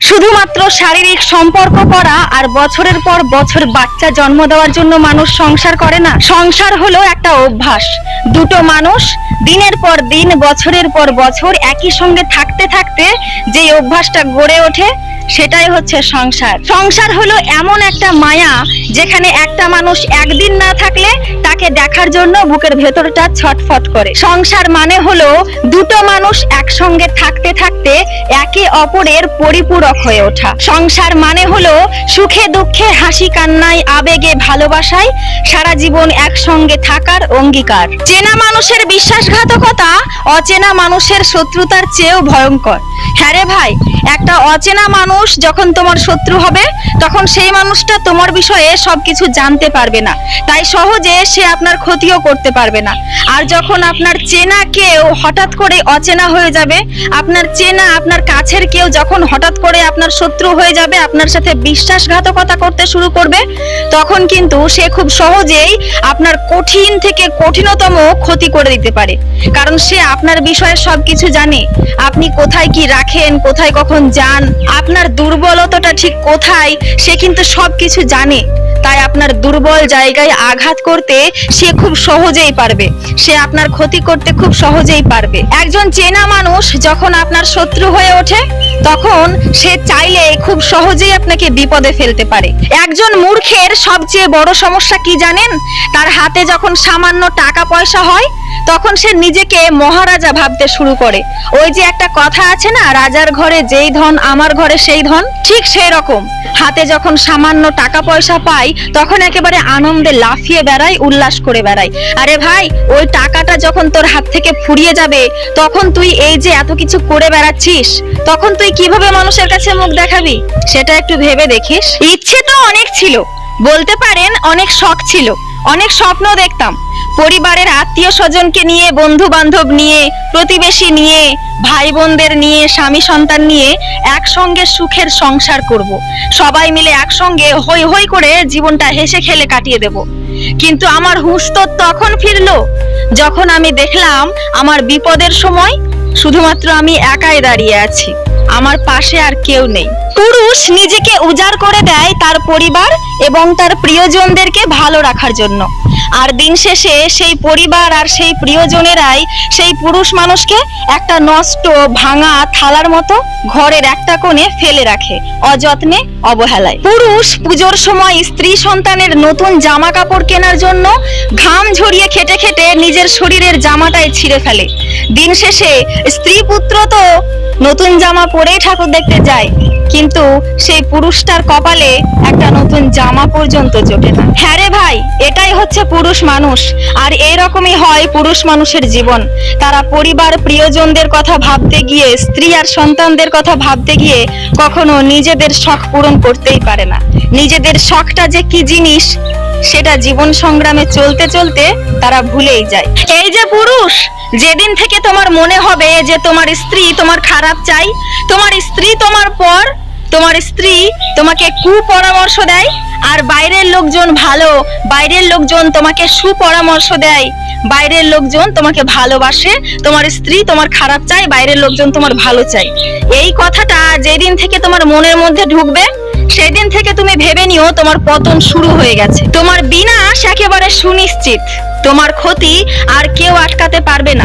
শুধুমাত্র শারীরিক সম্পর্ক করা আর বছরের পর বছর বাচ্চা জন্ম দেওয়ার জন্য মানুষ সংসার করে না। সংসার হলো একটা অভ্যাস। দুটো মানুষ দিনের পর দিন, বছরের পর বছর একই সঙ্গে থাকতে থাকতে যে অভ্যাসটা গড়ে ওঠে সেটাই হচ্ছে সংসার। সংসার হলো এমন একটা মায়া যেখানে একটা মানুষ একদিন না থাকলে তাকে দেখার জন্য বুকের ভেতরটা ছটফট করে। সংসার মানে হলো দুটো মানুষ একসঙ্গে থাকতে থাকতে একে অপরের পরিপূরক হয়ে ওঠা। সংসার মানে হলো সুখে দুঃখে হাসি কান্নায় আবেগে ভালোবাসায় সারা জীবন একসঙ্গে থাকার অঙ্গীকার। চেনা মানুষের বিশ্বাসঘাতকতা অচেনা মানুষের শত্রুতার চেয়েও ভয়ঙ্কর। হ্যাঁ রে ভাই, একটা অচেনা মানুষ যখন তোমার শত্রু হবে, তখন সেই মানুষটা তোমার বিষয়ে সবকিছু জানতে পারবে না। তাই সহজে সে আপনার ক্ষতিও করতে পারবে না। আর যখন আপনার চেনা কেউ হঠাৎ করে অচেনা হয়ে যাবে, আপনার চেনা, আপনার কাছের কেউ যখন হঠাৎ করে আপনার শত্রু হয়ে যাবে, আপনার সাথে বিশ্বাসঘাতকতা করতে শুরু করবে, তখন কিন্তু সে খুব সহজেই আপনার কঠিন থেকে কঠিনতম ক্ষতি করে দিতে পারে। কারণ সে আপনার বিষয়ে সবকিছু জানে। আপনি কোথায় কি রাখেন, কোথায় কখন যান, আপনার দুর্বলতাটা ঠিক কোথায় সে কিন্তু সবকিছু জানে। তাই আপনার দুর্বল জায়গায় আঘাত করতে সে খুব সহজেই পারবে। সে আপনার ক্ষতি করতে খুব সহজেই পারবে। একজন চেনা মানুষ যখন আপনার শত্রু হয়ে ওঠে, তখন সে চাইলে খুব সহজেই আপনাকে বিপদে ফেলতে পারে। একজন মূর্খের সবচেয়ে বড় সমস্যা কি জানেন? তার হাতে যখন সামান্য টাকা পয়সা হয়, তখন সে নিজেকে মহারাজা ভাবতে শুরু করে। ওই যে একটা কথা আছে না, রাজার ঘরে যেই ধন, আমার ঘরে সেই ধন, ঠিক সেই রকম। হাতে যখন সামান্য টাকা পয়সা পাই তখন একেবারে আনন্দে লাফিয়ে বেড়াই উল্লাস করে বেড়াই আরে ভাই, ওই টাকাটা যখন তোর হাত থেকে ফুরিয়ে যাবে, তখন তুই এই যে এত কিছু করে বেড়াচ্ছিস, তখন তুই কীভাবে মানুষের কাছে মুখ দেখাবি? সেটা একটু ভেবে দেখিস। ইচ্ছে তো অনেক ছিল। বলতে পারেন, অনেক শখ ছিল। অনেক স্বপ্ন দেখতাম। পরিবারের আত্মীয় স্বজনকে নিয়ে বন্ধু বান্ধব নিয়ে, প্রতিবেশী নিয়ে ভাই বোনদের নিয়ে, স্বামী সন্তান নিয়ে একসঙ্গে সুখের সংসার করব। সবাই মিলে একসঙ্গে হই হই করে জীবনটা হেসে খেলে কাটিয়ে দেব। কিন্তু আমার হুঁশ তো তখন ফিরলো যখন আমি দেখলাম আমার বিপদের সময় শুধুমাত্র আমি একাই দাঁড়িয়ে আছি, আমার পাশে আর কেউ নেই। পুরুষ নিজেকে উজাড় করে দেয় তার পরিবার এবং তার প্রিয়জনদেরকে ভালো রাখার জন্য। আর দিন শেষে সেই পরিবার আর সেই প্রিয়জনেরাই সেই পুরুষ মানুষকে একটা নষ্ট, ভাঙা থালার মতো ঘরের একটা কোণে ফেলে রাখে অযত্নে, অবহেলায়। পুরুষ পুজোর সময় স্ত্রী সন্তানের নতুন জামা কাপড় কেনার জন্য ঘাম ঝরিয়ে খেটে খেটে নিজের শরীরের জামাটাই ছিঁড়ে ফেলে। দিন শেষে স্ত্রী পুত্র তো নতুন জামা পরেই ঠাকুর দেখতে যায়, কিন্তু সেই পুরুষটার কপালে একটা নতুন জামা পর্যন্ত জোটে না। হ্যাঁ রে ভাই, এটাই হচ্ছে পুরুষ মানুষ, আর এইরকমই হয় পুরুষ মানুষের জীবন। তারা পরিবার, প্রিয়জনদের কথা ভাবতে গিয়ে, স্ত্রী আর সন্তানদের কথা ভাবতে গিয়ে কখনো নিজেদের শখ পূরণ করতেই পারে না। নিজেদের শখটা যে কি জিনিস, সেটা জীবন সংগ্রামে চলতে চলতে তারা ভুলেই যায়। এই যে পুরুষ যেদিন থেকে তোমার মনে হবে যে তোমার স্ত্রী তোমার খারাপ চাই, তোমার স্ত্রী তোমার পর, তোমার স্ত্রী তোমাকে কুপরামর্শ দেয়, আর বাইরের লোকজন ভালো, বাইরের লোকজন তোমাকে সুপরামর্শ দেয়, বাইরের লোকজন তোমাকে ভালোবাসে, তোমার স্ত্রী তোমার খারাপ চাই, বাইরের লোকজন তোমার ভালো চাই। এই কথাটা যেদিন থেকে তোমার মনের মধ্যে ঢুকবে সেদিন থেকে তুমি ভেবে নিও তোমার পতন শুরু হয়ে গেছে। তোমার বিনাশ একেবারে সুনিশ্চিত। তোমার ক্ষতি আর কেউ আটকাতে পারবে না।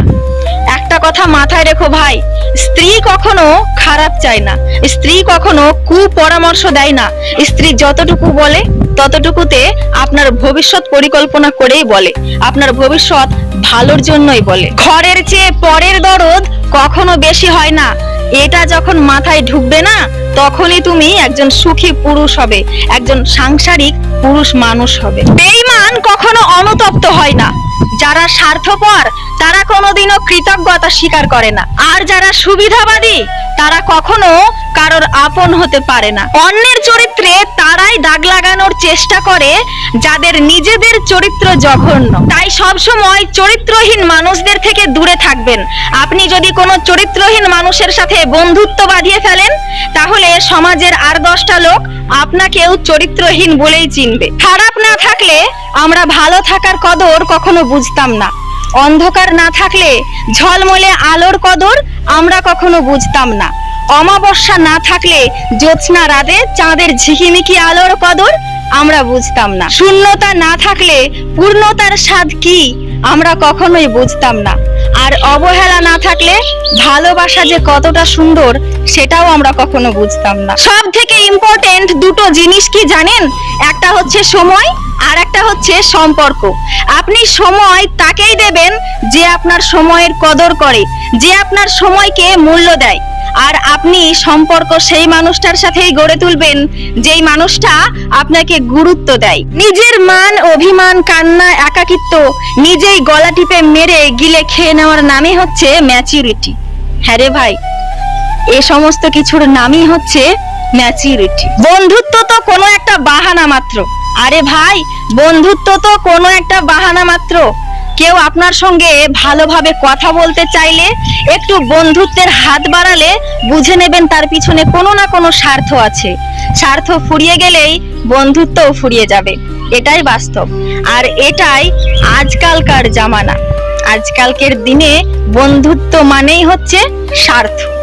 একটা কথা মাথায় রেখো ভাই, স্ত্রী কখনো খারাপ চায় না। স্ত্রী কখনো কুপরামর্শ দেয় না। স্ত্রী যতটুকু বলে, ততটুকুতে আপনার ভবিষ্যৎ পরিকল্পনা করেই বলে। আপনার ভবিষ্যৎ ভালোর জন্যই বলে। ঘরের চেয়ে পরের দরদ কখনো বেশি হয় না। এটা যখন মাথায় ঢুকবে না, তখনই তুমি একজন সুখী পুরুষ হবে, একজন সাংসারিক পুরুষ মানুষ হবে। বেইমান কখনো অনুতপ্ত হয় না। যারা স্বার্থপর, তারা কোনোদিনও কৃতজ্ঞতা স্বীকার করে না। আর যারা সুবিধাবাদী তারা কখনো কারোর আপন হতে পারে না। অন্যের চরিত্রে তারাই দাগ লাগানোর চেষ্টা করে, যাদের নিজেদের চরিত্র জঘন্য। তাই সবসময় চরিত্রহীন মানুষদের থেকে দূরে থাকবেন। আপনি যদি কোনো চরিত্রহীন মানুষের সাথে বন্ধুত্ব বাঁধিয়ে ফেলেন, তাহলে সমাজের আর দশটা লোক আপনাকেও চরিত্রহীন বলেই চিনবে। খারাপ না থাকলে আমরা ভালো থাকার কদর কখনো বুঝতাম না। অন্ধকার না থাকলে ঝলমলে আলোর কদর আমরা কখনো বুঝতাম না। অমাবস্যা না থাকলে জ্যোৎস্না রাতে চাঁদের ঝিকিমিকি আলোর কদর আমরা বুঝতাম না। শূন্যতা না থাকলে পূর্ণতার স্বাদ কি? আমরা কখনোই বুঝতাম না। আর অবহেলা না থাকলে ভালোবাসা যে কতটা সুন্দর, সেটাও আমরা কখনো বুঝতাম না। সব থেকে ইম্পর্টেন্ট দুটো জিনিস কি জানেন? একটা হচ্ছে সময়, আর একটা হচ্ছে সম্পর্ক। আপনি সময় তাকেই দেবেন যে আপনার সময়ের কদর করে, যে আপনার সময়কে মূল্য দেয়। আর আপনি সম্পর্ক সেই মানুষটার সাথেই গড়ে তুলবেন, যেই মানুষটা আপনাকে গুরুত্ব দেয়। নিজের মান, অভিমান, কান্না, একাকিত্ব নিজেই গলা টিপে মেরে গিলে খেয়ে নেওয়ার নামই হচ্ছে ম্যাচুরিটি হ্যাঁ রে ভাই, এ সমস্ত কিছুর নামই হচ্ছে ম্যাচুরিটি বন্ধুত্ব তো কোনো একটা বাহানা মাত্র। আরে ভাই, বন্ধুত্ব তো কোনো একটা বাহানা মাত্র। কেউ আপনার সঙ্গে ভালোভাবে কথা বলতে চাইলে, একটু বন্ধুত্বের হাত বাড়ালে বুঝে নেবেন তার পিছনে কোনো না কোনো স্বার্থ আছে। স্বার্থ ফুরিয়ে গেলেই বন্ধুত্বও ফুরিয়ে যাবে। এটাই বাস্তব। আর এটাই আজকালকার জামানা। আজকালকের দিনে বন্ধুত্ব মানেই হচ্ছে স্বার্থ।